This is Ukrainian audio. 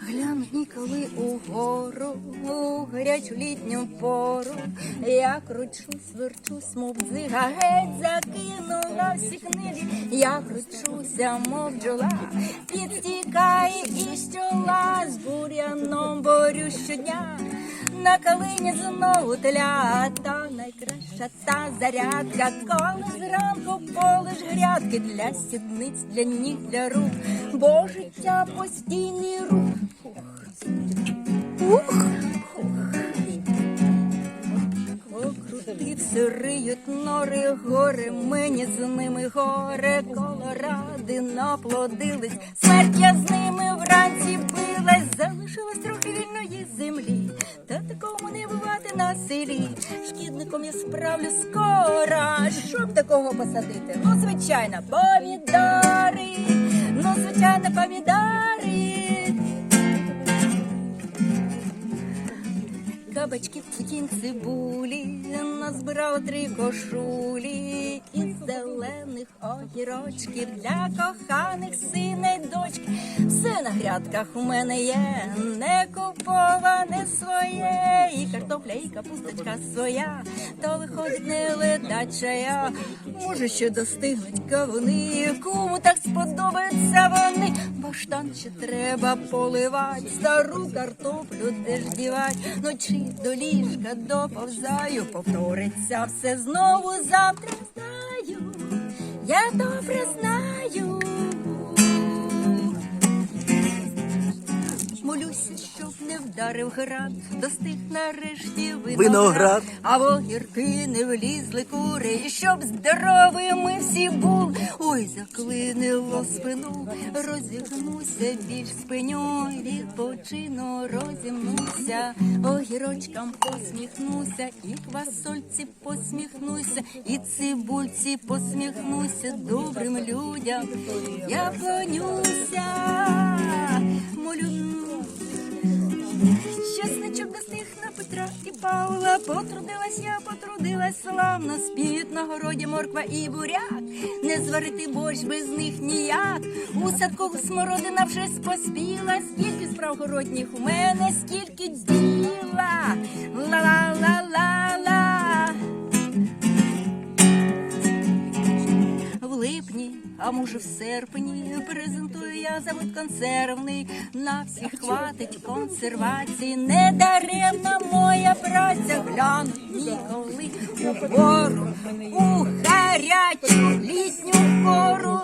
Глянуть ніколи угору, у гарячу літню пору. Я кручусь, верчусь, мов дзига, геть закинула всі книги. Я кручуся, мов бджола, підстікає і щола, з бур'яном борю щодня. На калині знову тля, та найкраща та зарядка, коли зранку полиш грядки для сідниць, для ніг, для рук, бо життя постійний рух. Ух, Окрутився, риють нори, гори, мені з ними горе, колоради наплодились, смерть я з ними бувати. Шкідником я справлю скоро, щоб такого посадити. Ну, звичайно, помідори, ну, звичайно, помідори. Кабачки, цукін, цибулі, назбирала три кошулі зелених огірочків. Для коханих сина й дочки. Все на грядках у мене є, не куповане своє, і картопля, і капусточка своя, то виходить не ледача я. Може, ще достигнуть кавуни, кому так сподобаються вони, баштан ще треба поливать, стару картоплю де ж дівать, ночі до ліжка доповзаю, повториться все знову завтра я добре знаю. Вдарив град, достиг нарешті виноград, Виноград. а в огірки не влізли кури, і щоб здоровими всі були. Ой, заклинило спину, розігнуся більш спиню, відпочину, розімнуся, огірочкам посміхнуся, і квасольці посміхнуся, і цибульці посміхнуся, добрим людям я клонюся, Потрудилась я, потрудилась славно. Спіють на городі морква і буряк. Не зварити борщ без них ніяк. У садку смородина вже поспіла. Скільки справ городніх у мене, скільки діла. А може в серпні, презентую я завод консервний. На всіх хватить консервації, не даремна моя праця. Глянуть ніколи угору, у гарячу літню пору.